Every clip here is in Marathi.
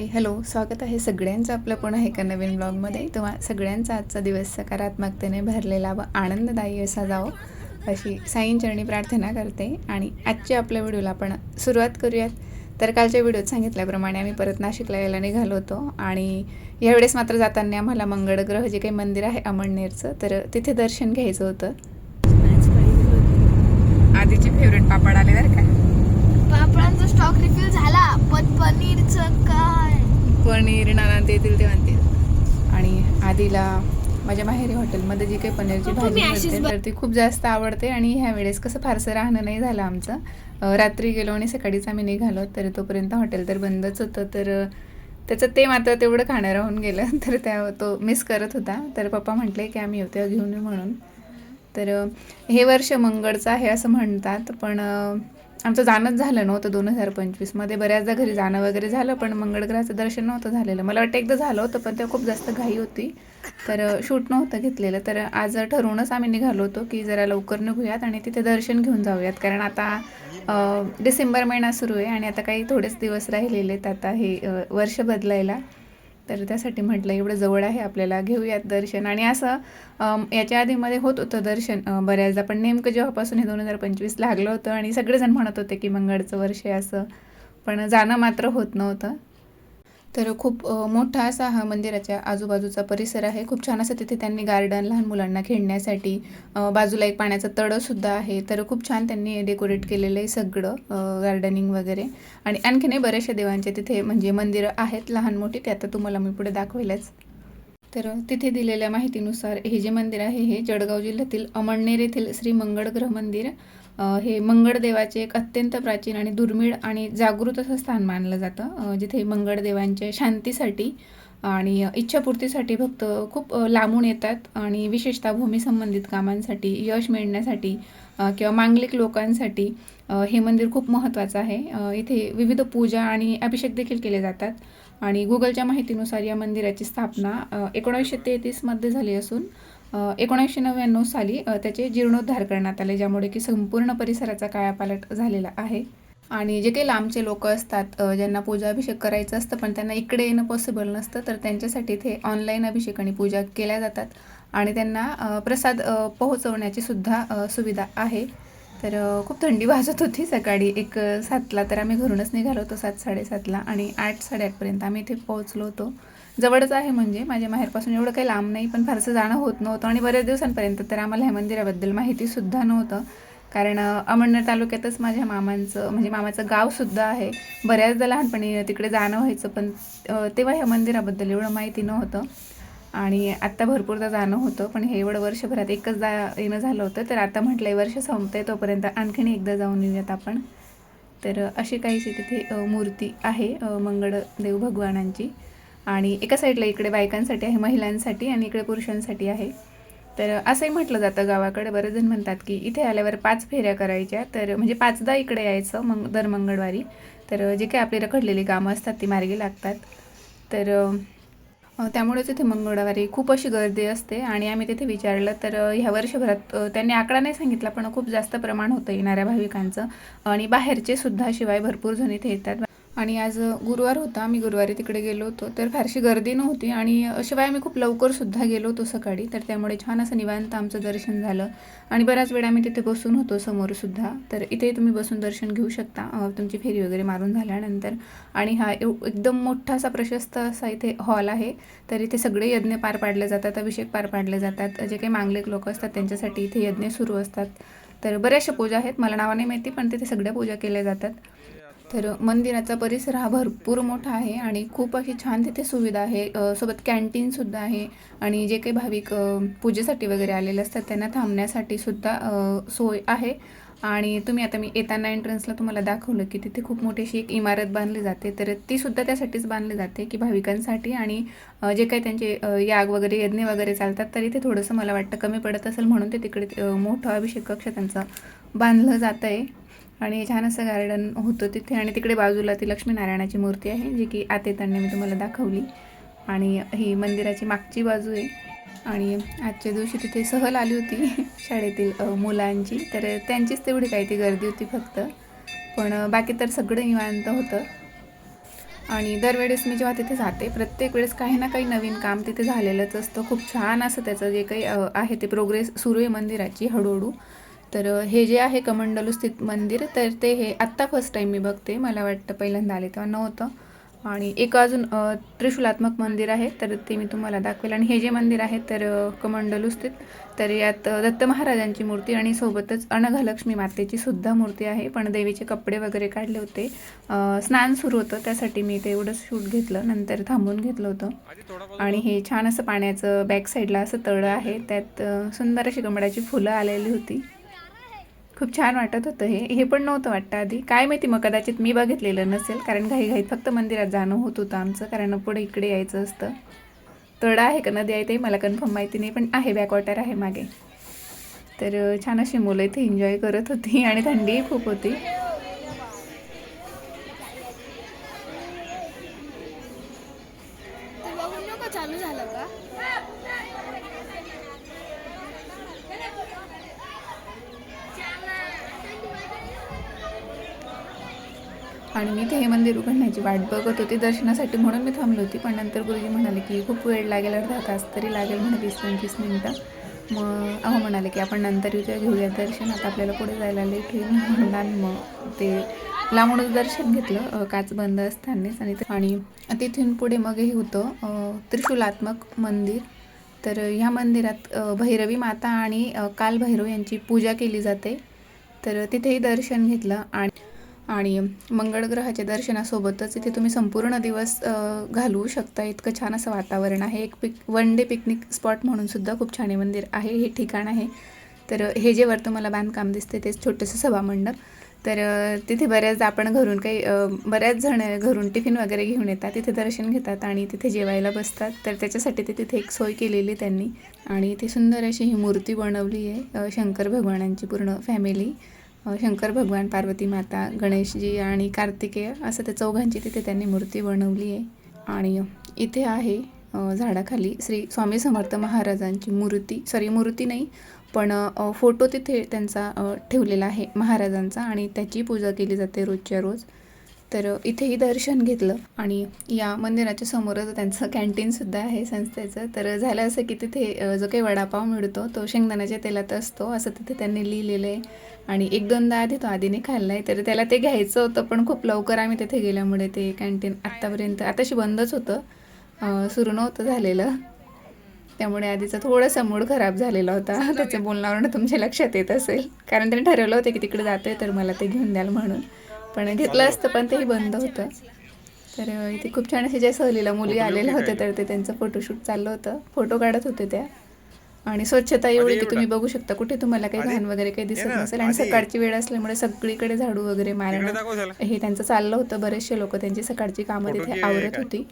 हाय हॅलो स्वागत आहे सगळ्यांचं आपलं पुन्हा एका नवीन ब्लॉगमध्ये तुम्हा सगळ्यांचा आजचा दिवस सकारात्मकतेने भरलेला व आनंददायी असा जावो अशी साईंचरणी प्रार्थना करते. आणि आजच्या आपल्या व्हिडिओला आपण सुरुवात करूयात. तर कालच्या व्हिडिओत सांगितल्याप्रमाणे आम्ही परत नाशिकला यायला निघालो होतो. आणि यावेळेस मात्र जाताना आम्हाला मंगळग्रह जे काही मंदिर आहे अमळनेरचं तर तिथे दर्शन घ्यायचं होतं. आधीचे फेवरेट पापड आले बरं का? पापडांचा स्टॉक रिफिल झाला. पण पनीरचं काय? पनीर नाना ते येतील ते म्हणतील. आणि आधीला माझ्या माहेरी हॉटेलमध्ये जी काही पनीरची भाजी मिळते तर ती खूप जास्त आवडते. आणि ह्या वेळेस कसं फारसं राहणं नाही झालं आमचं. रात्री गेलो आणि सकाळीच आम्ही निघालो तर तोपर्यंत हॉटेल तर बंदच होतं. तर त्याचं ते मात्र तेवढं खाणं राहून गेलं. तर त्या तो मिस करत होता. तर पप्पा म्हटले की आम्ही येऊ तेव्हा घेऊन येऊ म्हणून. तर हे वर्ष मंगळचं आहे असं म्हणतात. पण आमचं जाणंच झालं नव्हतं दोन हजार पंचवीसमध्ये बऱ्याचदा घरी जाणं वगैरे झालं पण मंगळग्रहाचं दर्शन नव्हतं झालेलं. मला वाटतं एकदा झालं होतं पण तेव्हा खूप जास्त घाई होती. तर शूट नव्हतं घेतलेलं. तर आज ठरवूनच आम्ही निघालो होतो की जरा लवकर निघूयात आणि तिथे दर्शन घेऊन जाऊयात. कारण आता डिसेंबर महिना सुरू आहे आणि आता काही थोडेच दिवस राहिलेले आहेत. आता हे वर्ष बदलायला. तर त्यासाठी म्हटलं एवढं जवळ आहे आपल्याला घेऊयात दर्शन. आणि असं याच्या आधीमध्ये होत होतं दर्शन बऱ्याचदा. पण नेमकं जेव्हापासून हे दोन हजार पंचवीस लागलं होतं आणि सगळेजण म्हणत होते की मंगळचं वर्ष आहे असं. पण जाणं मात्र होत नव्हतं. तर खूप मोठा असा हा मंदिराच्या आजूबाजूचा परिसर आहे. खूप छान असं तिथे त्यांनी गार्डन लहान मुलांना खेळण्यासाठी बाजूला एक पाण्याचं तळंसुद्धा आहे. तर खूप छान त्यांनी डेकोरेट केलेलं आहे सगळं गार्डनिंग वगैरे. आणि आणखीनही बऱ्याचशा देवांचे तिथे म्हणजे मंदिरं आहेत लहान मोठी ते आता तुम्हाला मी पुढे दाखवेलच. तर तिथे दिलेल्या माहितीनुसार हे जे मंदिर आहे हे जळगाव जिल्ह्यातील अमळनेर येथील श्री मंगळग्रह मंदिर. हे मंगळदेवाचे एक अत्यंत प्राचीन आणि दुर्मिळ आणि जागृत असं स्थान मानलं जातं. जिथे मंगळदेवांच्या शांतीसाठी आणि इच्छापूर्तीसाठी भक्त खूप लांबून येतात आणि विशेषतः भूमीसंबंधित कामांसाठी यश मिळण्यासाठी किंवा मांगलिक लोकांसाठी हे मंदिर खूप महत्त्वाचं आहे. इथे विविध पूजा आणि अभिषेक देखील केले जातात. आणि गुगलच्या माहितीनुसार या मंदिराची स्थापना एकोणीसशे तेहतीसमध्ये झाली असून एकोणीसशे नव्याण्णव साली त्याचे जीर्णोद्धार करण्यात आले ज्यामुळे की संपूर्ण परिसराचा कायापालट झालेला आहे. आणि जे काही लांबचे लोक असतात ज्यांना पूजा अभिषेक करायचं असतं पण त्यांना इकडे येणं पॉसिबल नसतं तर त्यांच्यासाठी ते ऑनलाईन अभिषेक आणि पूजा केल्या जातात. आणि त्यांना प्रसाद पोहोचवण्याचीसुद्धा पोहोचवण्याची सुद्धा सुविधा आहे. तर खूप थंडी वाजत होती सकाळी. एक सातला तर आम्ही घरूनच निघालो होतो सात साडेसातला. आणि आठ साडेआठपर्यंत आम्ही इथे पोहोचलो होतो. जवळच आहे म्हणजे. माझ्या माहेरपासून एवढं काही लांब नाही पण फारसं जाणं होत नव्हतं आणि बऱ्याच दिवसांपर्यंत तर आम्हाला ह्या मंदिराबद्दल माहितीसुद्धा नव्हतं. कारण अमळनेर तालुक्यातच माझ्या मामांचं म्हणजे मामाचं गावसुद्धा आहे. बऱ्याचदा लहानपणी तिकडे जाणं व्हायचं पण तेव्हा ह्या मंदिराबद्दल एवढं माहिती नव्हतं. आणि आत्ता भरपूरदा जाणं होतं पण हे एवढं वर्षभरात एकच जा येणं झालं होतं. तर आता म्हटलं आहे वर्ष संपतंय तोपर्यंत आणखीन एकदा जाऊन येऊयात आपण. तर अशी काहीशी तिथे मूर्ती आहे मंगळ मंगळदेव भगवानांची. आणि एका साईडला इकडे बायकांसाठी आहे महिलांसाठी आणि इकडे पुरुषांसाठी आहे. तर असंही म्हटलं जातं गावाकडे. बरेच जण म्हणतात की इथे आल्यावर पाच फेऱ्या करायच्या. तर म्हणजे पाचदा इकडे यायचं मग दर मंगळवारी. तर जे काही आपली रखडलेली कामं असतात ती मार्गी लागतात. तर त्यामुळेच इथे मंगळवारी खूप अशी गर्दी असते. आणि आम्ही तिथे विचारलं तर ह्या वर्षभरात त्यांनी आकडा नाही सांगितला पण खूप जास्त प्रमाण होतं येणाऱ्या भाविकांचं. आणि बाहेरचे सुद्धा शिवाय भरपूर जण इथे येतात. आणि आज गुरुवार होता आम्ही गुरुवारी तिकडे गेलो होतो. तर फारशी गर्दी नव्हती आणि शिवाय आम्ही खूप लवकरसुद्धा गेलो होतो सकाळी. तर त्यामुळे छान असं निवांत आमचं दर्शन झालं. आणि बऱ्याच वेळा आम्ही तिथे बसून होतो समोरसुद्धा तर इथे तुम्ही बसून दर्शन घेऊ शकता. तुमची फेरी वगैरे मारून झाल्यानंतर. आणि हा एव एकदम मोठा असा प्रशस्त असा इथे हॉल आहे. तर इथे सगळे यज्ञ पार पाडले जातात अभिषेक पार पाडले जातात. जे काही मांगलिक लोक असतात त्यांच्यासाठी इथे यज्ञ सुरू असतात. तर बऱ्याचशा पूजा आहेत. मला नावाने माहिती पण तिथे सगळ्या पूजा केल्या जातात. तर मंदिराचा परिसर हा भरपूर मोठा आहे आणि खूप अशी छान तिथे सुविधा आहे. सोबत कॅन्टीनसुद्धा आहे आणि जे काही भाविक पूजेसाठी वगैरे आलेले असतात त्यांना थांबण्यासाठी सुद्धा सोय आहे. आणि तुम्ही आता मी येताना एंट्रन्सला तुम्हाला दाखवलं की तिथे खूप मोठी अशी एक इमारत बांधली जाते. तर ती सुद्धा त्यासाठीच बांधली जाते की भाविकांसाठी आणि जे काही त्यांचे याग वगैरे यज्ञ वगैरे चालतात तरी ते थोडंसं मला वाटतं कमी पडत असेल म्हणून ते तिकडे मोठं अभिषेक कक्ष त्यांचं बांधलं जातं आहे आणि छान असं गार्डन होतं तिथे. आणि तिकडे बाजूला ती लक्ष्मीनारायणाची मूर्ती आहे जी की आत येताना मी तुम्हाला दाखवली. आणि ही मंदिराची मागची बाजू आहे. आणि आजच्या दिवशी तिथे सहल आली होती शाळेतील मुलांची. तर त्यांचीच तेवढी काही ती गर्दी होती फक्त. पण बाकी तर सगळं निवांत होतं. आणि दरवेळेस मी जेव्हा तिथे जाते प्रत्येक वेळेस काही ना काही नवीन काम तिथे झालेलंच असतं. खूप छान असं त्याचं जे काही आहे ते प्रोग्रेस सुरू आहे मंदिराची हळूहळू. तर हे जे आहे कमंडलू स्थित मंदिर तर ते हे आत्ता फर्स्ट टाईम मी बघते. मला वाटतं पहिल्यांदा आले तेव्हा नव्हतं. आणि एक अजून त्रिशूलात्मक मंदिर आहे तर ते मी तुम्हाला दाखवेल. आणि हे जे मंदिर आहे तर कमंडलू स्थित तर यात दत्त महाराजांची मूर्ती आणि सोबतच अनघलक्ष्मी मातेची सुद्धा मूर्ती आहे. पण देवीचे कपडे वगैरे काढले होते. स्नान सुरू होतं त्यासाठी मी तेवढंच शूट घेतलं. नंतर थांबून घेतलं होतं. आणि हे छान असं पाण्याचं बॅक साईडला असं तळं आहे. त्यात सुंदर अशी कमळाची फुलं आलेली होती. खूप छान वाटत होतं हे. हे पण नव्हतं वाटतं आधी. काय माहिती मग कदाचित मी बघितलेलं नसेल कारण घाई घाईत फक्त मंदिरात जाणं होत होतं आमचं कारण पुढे इकडे यायचं असतं. तड आहे का नदी आहे ते मला कन्फर्म माहिती नाही पण आहे बॅकवॉटर आहे मागे. तर छान अशी मुलं इथे एन्जॉय करत होती आणि थंडीही खूप होती ते बघून नको चालू झालं का आणि मी ते हे मंदिर उघडण्याची वाट बघत होती दर्शनासाठी म्हणून मी थांबली होती. पण नंतर गुरुजी म्हणाले की खूप वेळ लागेल अर्धा तास तरी लागेल म्हणे वीस पंचवीस मिनटं. मग अहो म्हणाले की आपण नंतर येऊया घेऊया. दर्शन आता आपल्याला पुढे जायला लेट होईल म्हणून मग ते लांबूनच दर्शन घेतलं. काच बंद असतानाच आणि ते- आणि तिथून पुढे मग हे होतं त्रिशूलात्मक मंदिर. तर ह्या मंदिरात भैरवी माता आणि कालभैरव यांची पूजा केली जाते. तर तिथेही दर्शन घेतलं आणि आणि मंगळ ग्रहाच्या दर्शनासोबतच इथे तुम्ही संपूर्ण दिवस घालवू शकता. इतकं छान असं वातावरण आहे. एक pic one day picnic spot म्हणून सुद्धा खूप छान मंदिर आहे हे ठिकाण आहे. तर हे जे वर तुम्हाला बांधकाम दिसते तेच छोटंसं सभामंडप. तर तिथे बऱ्याचदा आपण घरून काही बऱ्याच जण घरून टिफिन वगैरे घेऊन येतात तिथे दर्शन घेतात आणि तिथे जेवायला बसतात. तर त्याच्यासाठी ते तिथे एक सोय केलेली त्यांनी. आणि इथे सुंदर अशी ही मूर्ती बनवली आहे शंकर भगवानांची पूर्ण फॅमिली. शंकर भगवान पार्वती माता गणेशजी आणि कार्तिकेय असं त्या चौघांची तिथे त्यांनी मूर्ती बनवली आहे. आणि इथे आहे झाडाखाली श्री स्वामी समर्थ महाराजांची मूर्ती. सॉरी मूर्ती नाही पण फोटो तिथे त्यांचा ठेवलेला आहे महाराजांचा आणि त्याची पूजा केली जाते रोजच्या रोज. तर इथेही दर्शन घेतलं आणि या मंदिराच्या समोरच त्यांचं कॅन्टीनसुद्धा आहे संस्थेचं. तर झालं असं की तिथे जो काही वडापाव मिळतो तो शेंगदाण्याच्या तेलात असतो असं तिथे त्यांनी लिहिलेलं आहे. आणि एक दोनदा आधी तो आधीने खाल्ला आहे तर त्याला ते घ्यायचं होतं पण खूप लवकर आम्ही तिथे गेल्यामुळे ते कॅन्टीन आत्तापर्यंत आताशी बंदच होतं. सुरू नव्हतं झालेलं. त्यामुळे आधीचा थोडासा मूड खराब झालेला होता. त्याच्या बोलण्यावरून तुमच्या लक्षात येत असेल. कारण त्याने ठरवलं होतं की तिकडे जातोय तर मला ते घेऊन द्याल म्हणून. पण घेतलं असतं पण तेही बंद होतं. तर इथे खूप छान असे ज्या सहलीला मुली आलेल्या होत्या तर ते त्यांचं फोटोशूट चाललं होतं. फोटो काढत होते त्या. आणि स्वच्छता एवढी की तुम्ही बघू शकता कुठे तुम्हाला काही घाण वगैरे काही दिसत नसेल. आणि सकाळची वेळ असल्यामुळे सगळीकडे झाडू वगैरे मारणं हे त्यांचं चाललं होतं. बरेचसे लोक त्यांची सकाळची कामं तिथे आवरत होती.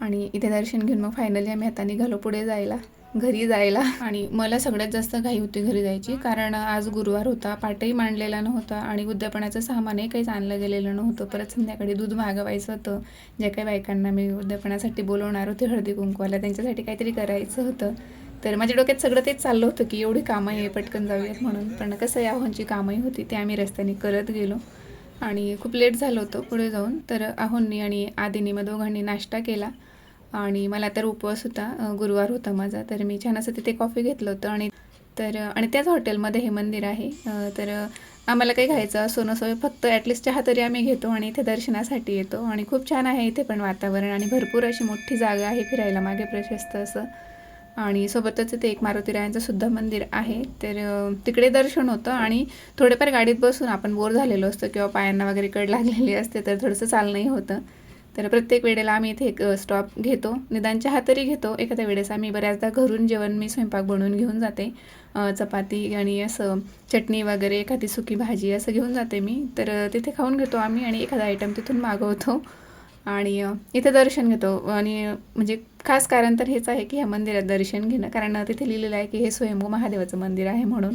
आणि इथे दर्शन घेऊन मग फायनली आम्ही आता निघालो पुढे जायला. घरी जायला. आणि मला सगळ्यात जास्त घाई होती घरी जायची. कारण आज गुरुवार होता पाटही मांडलेला नव्हता आणि उद्यापनाचं सामानही काहीच आणलं गेलेलं नव्हतं. परत संध्याकाळी दूध मागवायचं होतं. ज्या काही बायकांना मी उद्यापनासाठी बोलवणार होते हळदी कुंकवाला त्यांच्यासाठी काहीतरी करायचं होतं. तर माझ्या डोक्यात सगळं तेच चाललं होतं की एवढी कामं आहे पटकन जाऊयात म्हणून. पण कसं याहोंची कामही होती ते आम्ही रस्त्याने करत गेलो. आणि खूप लेट झालं होतं पुढे जाऊन. तर आहोंनी आणि आदिनी मग दोघांनी नाश्ता केला. आणि मला तर उपवास होता गुरुवार होता माझा तर मी छान असं तिथे कॉफी घेतलं होतं आणि तर आणि त्याच हॉटेलमध्ये हे मंदिर आहे तर आम्हाला काही घ्यायचं असो नसो फक्त ॲटलिस्ट चहा तरी आम्ही घेतो आणि इथे दर्शनासाठी येतो आणि खूप छान आहे इथे पण वातावरण आणि भरपूर अशी मोठी जागा आहे फिरायला मागे प्रशस्त असं. आणि सोबतच इथे एक मारुतीरायांचं सुद्धा मंदिर आहे तर तिकडे दर्शन होतं आणि थोडेफार गाडीत बसून आपण बोर झालेलो असतो किंवा पायांना वगैरे कड लागलेली असते तर थोडंसं चालणंही होतं. तर प्रत्येक वेळेला आम्ही इथे एक स्टॉप घेतो. निदान चहा तरी घेतो. एखाद्या वेळेस आम्ही बऱ्याचदा घरून जेवण मी स्वयंपाक बनवून घेऊन जाते. चपाती आणि असं चटणी वगैरे एखादी सुकी भाजी असं घेऊन जाते मी. तर तिथे खाऊन घेतो आम्ही आणि एखादा आयटम तिथून मागवतो. आणि इथे दर्शन घेतो. आणि म्हणजे खास कारण तर हेच आहे की ह्या मंदिरात दर्शन घेणं. कारण तिथे लिहिलेलं आहे की हे स्वयंभू महादेवाचं मंदिर आहे म्हणून.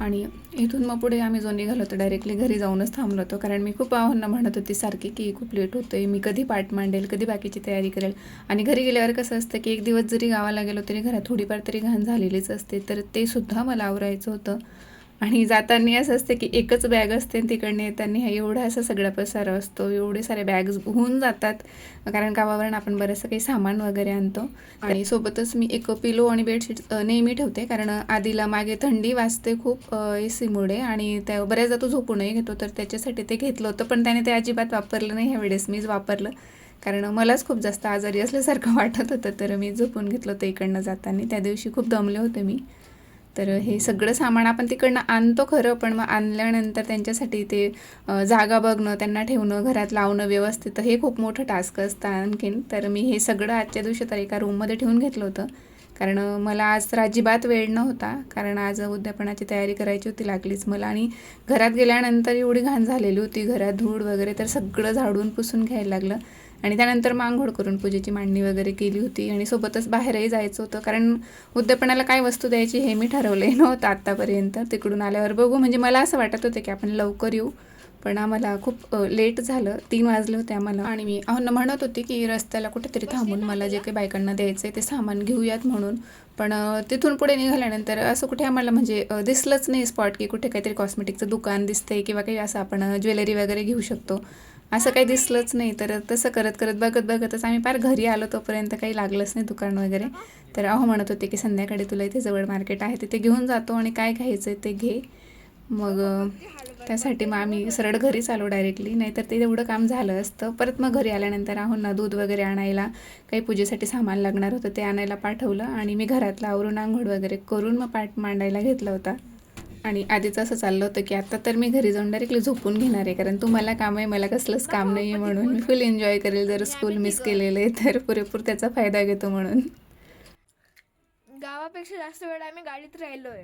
आणि इथून मग पुढे आम्ही जो निघालो होतो डायरेक्टली घरी जाऊनच थांबलो होतो. कारण मी खूप आव्हानं म्हणत होती सारखी की खूप लेट होतं आहे मी कधी पाठ मांडेल कधी बाकीची तयारी करेल? आणि घरी गेल्यावर कसं असतं की एक दिवस जरी गावाला गेलो तरी घरात थोडीफार तरी घाण झालेलीच असते. तर ते सुद्धा मला आवरायचं होतं. आणि जाताना असं असते की एकच बॅग असते आणि तिकडनं येताना हा एवढा असा सगळा पसारा असतो एवढे सारे बॅग्स होऊन जातात. कारण गावावरून आपण बरंचसं काही सामान वगैरे आणतो. आणि सोबतच मी एक पिलो आणि बेडशीट नेहमी ठेवते. कारण आधीला मागे थंडी वाजते खूप ए सीमुळे आणि त्या बऱ्याचदा तो झोपूनही घेतो. तर त्याच्यासाठी ते घेतलं होतं पण त्याने ते अजिबात वापरलं नाही. ह्या वेळेस मीच वापरलं. कारण मलाच खूप जास्त आजारी असल्यासारखं वाटत होतं. तर मी झोपून घेतलं होतं इकडनं जाताना. त्या दिवशी खूप दमले होते मी. तर हे सगळं सामान आपण तिकडनं आणतो खरं पण मग आणल्यानंतर त्यांच्यासाठी ते जागा बघणं त्यांना ठेवणं घरात लावणं व्यवस्थित हे खूप मोठं टास्क असतं आणखीन. तर मी हे सगळं आजच्या दिवशी तर एका रूममध्ये ठेवून घेतलं होतं. कारण मला आज तर अजिबात वेळ नव्हता. कारण आज उद्यापनाची तयारी करायची होती लागलीच मला आणि घरात गेल्यानंतर एवढी घाण झालेली होती. घरात धूळ वगैरे तर सगळं झाडून पुसून घ्यायला लागलं. आणि त्यानंतर मग आंघोळ करून पूजेची मांडणी वगैरे केली होती आणि सोबतच बाहेरही जायचं होतं. कारण उद्यापनाला काय वस्तू द्यायची हे मी ठरवले नव्हतं आत्तापर्यंत तिकडून आल्यावर बघू. म्हणजे मला असं वाटत होतं की आपण लवकर येऊ. पण आम्हाला खूप लेट झालं. तीन वाजले होते आम्हाला. आणि मी अहो म्हणत होती की रस्त्याला कुठेतरी थांबून मला जे काही बायकांना द्यायचं आहे ते सामान घेऊयात म्हणून. पण तिथून पुढे निघाल्यानंतर असं कुठे आम्हाला म्हणजे दिसलंच नाही स्पॉट की कुठे काहीतरी कॉस्मेटिकचं दुकान दिसतंय किंवा काही असं आपण ज्वेलरी वगैरे घेऊ शकतो. असं काही दिसलंच नाही. तर तसं करत करत बघत बघतच आम्ही फार घरी आलो तोपर्यंत काही लागलंच नाही दुकान वगैरे. तर अहो म्हणत होते की संध्याकाळी तुला इथे जवळ मार्केट आहे तिथे घेऊन जातो आणि काय घ्यायचं आहे ते घे. मग त्यासाठी मग आम्ही सरळ घरीच आलो डायरेक्टली नाहीतर ते तेवढं काम झालं असतं. परत मग घरी आल्यानंतर आहोंना दूध वगैरे आणायला काही पूजेसाठी सामान लागणार होतं ते आणायला पाठवलं. आणि मी घरातलं आवरून आंघोळ वगैरे करून मग पाठ मांडायला घेतला होता. आणि आधीच असं चाललं होतं की आता तर मी घरी जाऊन डायरेक्टली झोपून घेणार आहे. कारण तुम्हाला काम आहे मला कसलंच काम नाही आहे म्हणून. मी फुल एन्जॉय करेल. जर स्कूल मिस केलेलं आहे तर पुरेपूर त्याचा फायदा घेतो म्हणून. गावापेक्षा जास्त वेळ आम्ही गाडीत राहिलोय.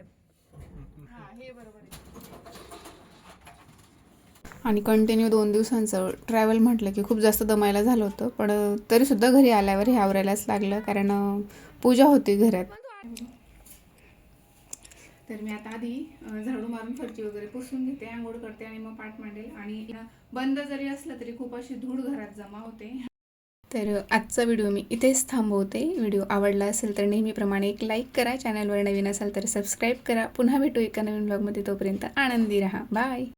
आणि कंटिन्यू दोन दिवसांचं ट्रॅव्हल म्हटलं की खूप जास्त दमायला झालं होतं. पण तरीसुद्धा घरी आल्यावर हे आवरायलाच लागलं. कारण पूजा होती घरात. तर मी आता आधी झाडू मारून फरची वगैरे पुसून घेते आंघोळ करते आणि मग पाठ मांडेल. आणि बंद जरी असलं तरी खूप अशी धूळ घरात जमा होते. तर आजचा व्हिडिओ मी इथेच थांबवते. व्हिडिओ आवडला असेल तर नेहमीप्रमाणे एक लाईक करा. चॅनलवर नवीन असाल तर सबस्क्राईब करा. पुन्हा भेटू एका नवीन ब्लॉगमध्ये तोपर्यंत आनंदी राहा. बाय.